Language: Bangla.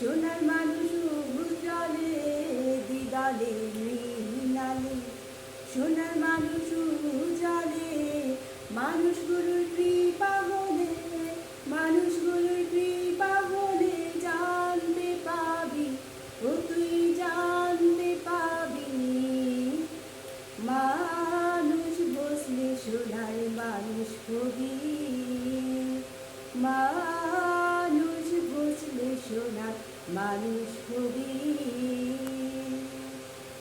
সোনার মানুষ উজ্জ্বলে দিদালে নীলালে সোনার মানুষ উজ্জ্বলে মানুষগুলোর কৃপা হলে মানুষগুলোর কৃপা হলে জানতে পাবি, ও তুই জানতে পাবি। মানুষ বসলে সোনার মানুষ হবি মানুষ আমি শুধু